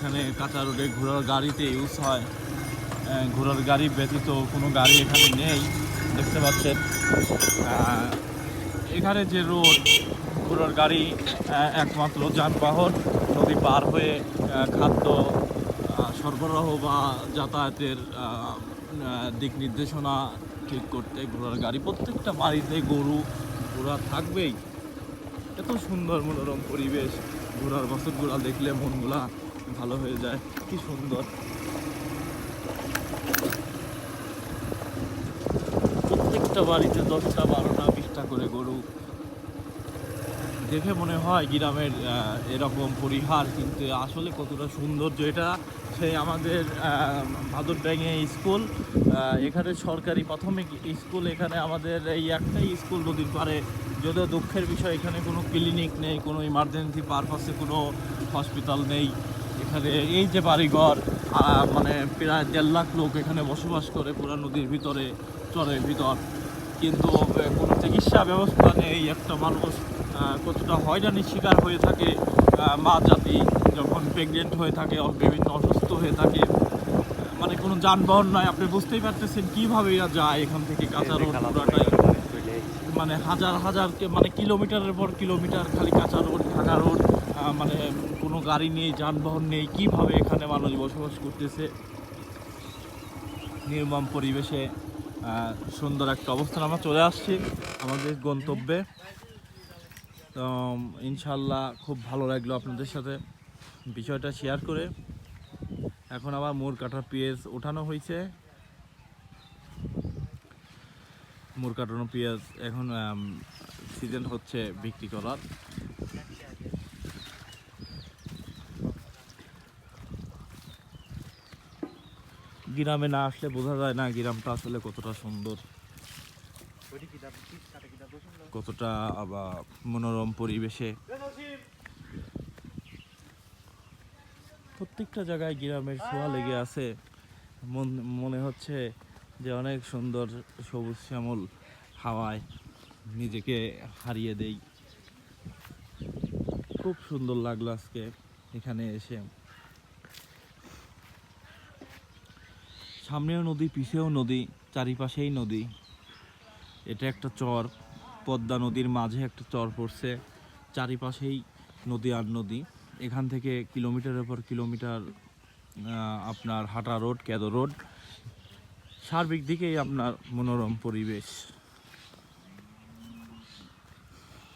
এখানে কাঁচা রোডে ঘোড়ার গাড়িতে ইউজ হয়। ঘোড়ার গাড়ি ব্যতীত কোনো গাড়ি এখানে নেই। দেখতে পাচ্ছেন। এখানে যে রোড, ঘোড়ার গাড়ি একমাত্র যানবাহন, নদী পার হয়ে খাদ্য সরবরাহ বা যাতায়াতের দিক নির্দেশনা ঠিক করতে ঘোড়ার গাড়ি প্রত্যেকটা বাড়িতে গরু, ঘোড়া থাকবেই। এত সুন্দর মনোরম পরিবেশ। ঘোড়ার বছরগুলা দেখলে মনগুলা ভালো হয়ে যায়। কি সুন্দর। প্রত্যেকটা বাড়িতে দশটা, বারোটা, বিশটা করে গরু। দেখে মনে হয় গ্রামের এরকম পরিহার, কিন্তু আসলে কতটা সৌন্দর্য এটা সেই আমাদের ভাদর ব্যাঙে স্কুল এখানে সরকারি প্রাথমিক স্কুল, এখানে আমাদের এই একটাই স্কুল নদীর পারে যদিও দুঃখের বিষয়, এখানে কোনো ক্লিনিক নেই, কোনো ইমার্জেন্সি পারপাসে কোনো হসপিটাল নেই। এখানে এই যে বাড়িঘর মানে প্রায় দেড় লাখ লোক এখানে বসবাস করে পুরা নদীর ভিতরে চরের ভিতর। কিন্তু কোনো চিকিৎসা ব্যবস্থা নেই একটা মানুষ কতটা হয়রানির শিকার হয়ে থাকে মা জাতি যখন প্রেগনেন্ট হয়ে থাকে বিভিন্ন অসুস্থ হয়ে থাকে মানে কোনো যানবাহন নাই আপনি বুঝতেই পারতেছেন কীভাবে এরা যায় এখান থেকে কাঁচা রোড পুরাটাই। মানে হাজার হাজার মানে কিলোমিটারের পর কিলোমিটার খালি কাঁচা রোড ঢাকা রোড মানে কোনো গাড়ি নেই, যানবাহন নেই, কীভাবে এখানে মানুষ বসবাস করতেছে? নির্মম পরিবেশে সুন্দর একটা অবস্থান আমরা চলে আসছি আমাদের গন্তব্যে। তো ইনশাল্লাহ খুব ভালো লাগল আপনাদের সাথে বিষয়টা শেয়ার করে। এখন আবার মোর কাটার পেঁয়াজ ওঠানো হয়েছে। মোর কাটানো পেঁয়াজ এখন সিজন হচ্ছে বিক্রি করার। গ্রামে না আসলে বোঝা যায় না গ্রামটা আসলে কতটা সুন্দর। কতটা আবার মনোরম পরিবেশে। প্রত্যেকটা জায়গায় গ্রামের ছোঁয়া লেগে আছে। মন মনে হচ্ছে যে অনেক সুন্দর সবুজ শ্যামল হাওয়ায় নিজেকে হারিয়ে দেই। খুব সুন্দর লাগল আজকে এখানে এসে। সামনেও নদী, পিছেও নদী, চারিপাশেই নদী। এটা একটা চর, পদ্মা নদীর মাঝে একটা চর পড়ছে, চারিপাশেই নদী আর নদী। এখান থেকে কিলোমিটারের পর কিলোমিটার আপনার হাটা রোড ক্যাদো রোড। সার্বিক দিকেই আপনার মনোরম পরিবেশ।